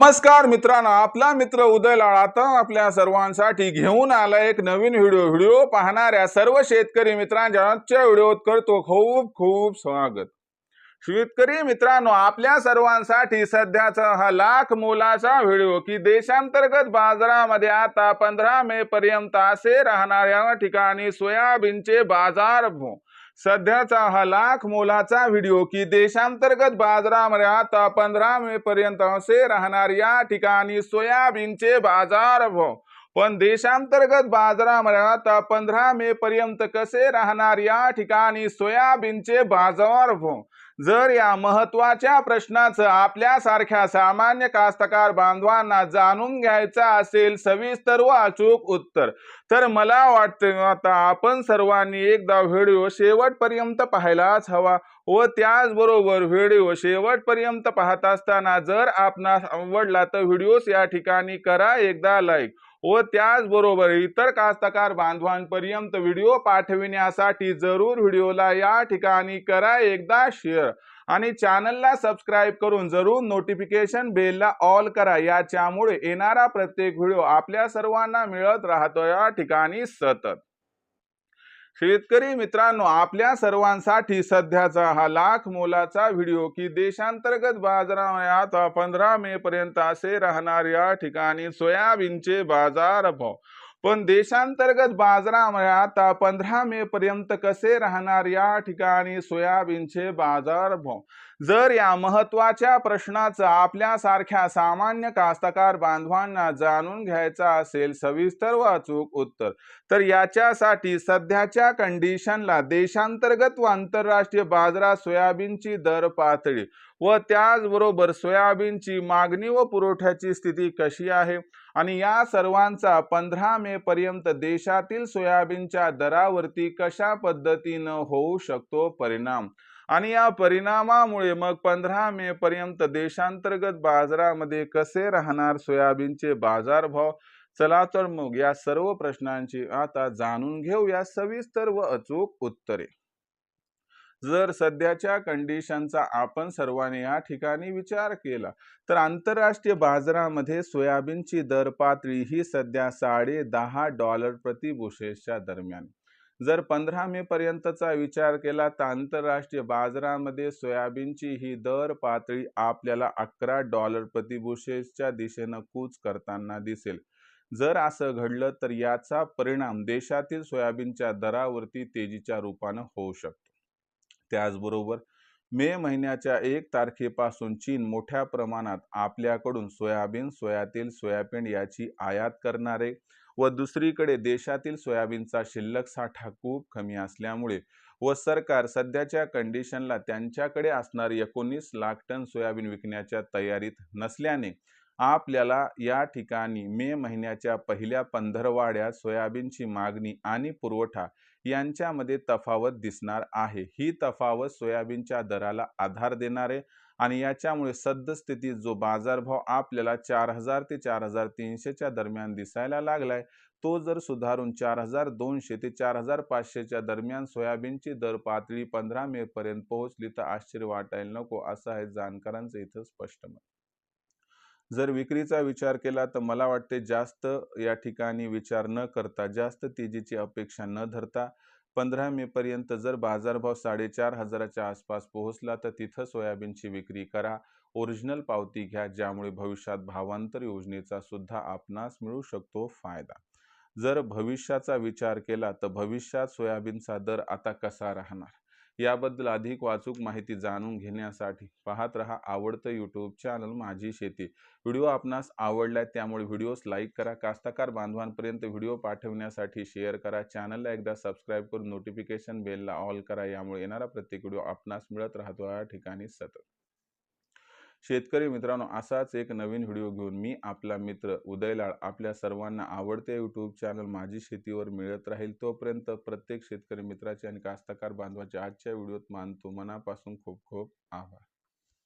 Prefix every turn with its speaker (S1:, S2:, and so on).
S1: नमस्कार मित्रांनो आपला मित्र उदय लाळ आपल्या सर्वांसाठी घेऊन आला एक नवीन व्हिडिओ. व्हिडिओ पाहणाऱ्या सर्व शेतकरी मित्रांच्या आजच्या व्हिडिओत करतो खूप खूप स्वागत. शेतकरी मित्रांनो आपल्या सर्वांसाठी सध्याचा हा लाख मोलाचा व्हिडिओ की देशांतर्गत बाजारामध्ये आता पंधरा मे पर्यंत असे राहणाऱ्या ठिकाणी सोयाबीनचे बाजार सध्याचा हा लाख मोलाचा व्हिडिओ की देशांतर्गत बाजारामध्ये आता पंधरा मे पर्यंत असे राहणार या ठिकाणी सोयाबीनचे बाजार भाव. पण देशांतर्गत बाजारामध्ये आता पंधरा मे पर्यंत कसे राहणार या ठिकाणी सोयाबीनचे बाजार भाव? जर या महत्त्वाच्या प्रश्नाचं आपल्यासारख्या सामान्य कास्तकार बांधवांना जाणून घ्यायचं असेल सविस्तर व अचूक उत्तर तर मला वाटतं आता आपण सर्वांनी एकदा व्हिडिओ शेवटपर्यंत पाहायलाच हवा व त्याचबरोबर व्हिडिओ शेवटपर्यंत पाहत असताना जर आपणास आवडला तर व्हिडिओस या ठिकाणी करा एकदा लाईक. व त्याचबरोबर इतर कास्तकार बांधवांपर्यंत व्हिडिओ पाठविण्यासाठी जरूर व्हिडिओला या ठिकाणी करा एकदा शेअर आणि चॅनलला सबस्क्राईब करून जरूर नोटिफिकेशन बेलला ऑल करा. याच्यामुळे येणारा प्रत्येक व्हिडिओ आपल्या सर्वांना मिळत राहतो. या ठिकाणी सतत. शेतकरी मित्रांनो आपल्या सर्वांसाठी सध्याचा हा लाख मोलाचा व्हिडिओ की देशांतर्गत बाजारात पंधरा मे पर्यंत असे राहणार या ठिकाणी सोयाबीनचे बाजार भाव. पण देशांतर्गत बाजारामुळे आता पंधरा मे पर्यंत कसे राहणार या ठिकाणी सोयाबीनचे बाजार भाव? जर या महत्त्वाच्या प्रश्नाचं आपल्यासारख्या सामान्य कास्तकार बांधवांना जाणून घ्यायचा असेल सविस्तर व अचूक उत्तर तर याच्यासाठी सध्याच्या कंडिशनला देशांतर्गत व आंतरराष्ट्रीय बाजारात सोयाबीनची दर पातळी व त्याचबरोबर सोयाबीनची मागणी व पुरवठ्याची स्थिती कशी आहे? आणि या सर्वांचा पंधरा मे पर्यंत देशातील सोयाबीनच्या दरावरती कशा पद्धतीनं होऊ शकतो परिणाम? आणि या परिणामामुळे मग पंधरा मे पर्यंत देशांतर्गत बाजारामध्ये कसे राहणार सोयाबीनचे बाजारभाव? चला तर मग या सर्व प्रश्नांची आता जाणून घेऊया सविस्तर व अचूक उत्तरे. जर सध्याच्या कंडिशनचा आपण सर्वांनी या ठिकाणी विचार केला तर आंतरराष्ट्रीय बाजारामध्ये सोयाबीनची दर पातळी ही सध्या साडे दहा डॉलर प्रति बुशेसच्या दरम्यान. जर पंधरा मे पर्यंतचा विचार केला तर आंतरराष्ट्रीय बाजारामध्ये सोयाबीनची ही दर पातळी आपल्याला अकरा डॉलर प्रतिबुशेच्या दिशेनं कूच करताना दिसेल. जर असं घडलं तर याचा परिणाम देशातील सोयाबीनच्या दरावरती तेजीच्या रूपानं होऊ शकतो. त्याचबरोबर मे महिन्याच्या एक तारखेपासून चीन मोठ्या प्रमाणात आपल्याकडून सोयाबीन सोयातील सोयाबीन याची आयात करणारे व दुसरीकडे देशातील सोयाबीनचा शिल्लक साठा खूप कमी असल्यामुळे व सरकार सध्याच्या कंडिशनला त्यांच्याकडे असणारी एकोणीस लाख टन सोयाबीन विकण्याच्या तयारीत नसल्याने आपल्याला या ठिकाणी मे महिन्याच्या पहिल्या पंधरवाड्यात सोयाबीनची मागणी आणि पुरवठा यांच्यामध्ये तफावत दिसणार आहे. ही तफावत सोयाबीनच्या दराला आधार देणारे आणि याच्यामुळे सद्यस्थितीत जो बाजारभाव आपल्याला चार हजार ते चार हजार तीनशेच्या दरम्यान दिसायला लागलाय तो जर सुधारून चार हजार दोनशे ते चार हजार पाचशेच्या दरम्यान सोयाबीनची दर पातळी पंधरा मे पर्यंत पोहोचली तर आश्चर्य वाटायला नको असं आहे जाणकारांचं इथं स्पष्ट मत. जर विक्रीचा विचार केला तर मला वाटते जास्त या ठिकाणी विचार न करता जास्त तेजीची अपेक्षा न धरता पंधरा मे पर्यंत जर बाजारभाव साडेचार हजाराच्या आसपास पोहोचला तर तिथं सोयाबीनची विक्री करा. ओरिजिनल पावती घ्या ज्यामुळे भविष्यात भावांतर योजनेचा सुद्धा आपणास मिळू शकतो फायदा. जर भविष्याचा विचार केला तर भविष्यात सोयाबीनचा दर आता कसा राहणार? याबद्दल अधिक वाचूक माहिती जाणून घेण्यासाठी पाहत रहा आवडतं यूट्यूब चॅनल माझी शेती. व्हिडिओ आपणास आवडलाय त्यामुळे व्हिडिओस लाईक करा. कास्तकार बांधवांपर्यंत व्हिडिओ पाठवण्यासाठी शेअर करा. चॅनलला एकदा सबस्क्राईब करून नोटिफिकेशन बेलला ऑल करा. यामुळे येणारा प्रत्येक व्हिडिओ आपणास मिळत राहतो. या ठिकाणी सतत. शेतकरी मित्रांनो असाच एक नवीन व्हिडिओ घेऊन मी आपला मित्र उदयलाळ आपल्या सर्वांना आवडते यूट्यूब चॅनल माझी शेतीवर मिळत राहील तोपर्यंत प्रत्येक शेतकरी मित्राचे आणि कास्तकार बांधवाचे आजच्या व्हिडिओत मानतो. मनापासून खूप खूप आभार.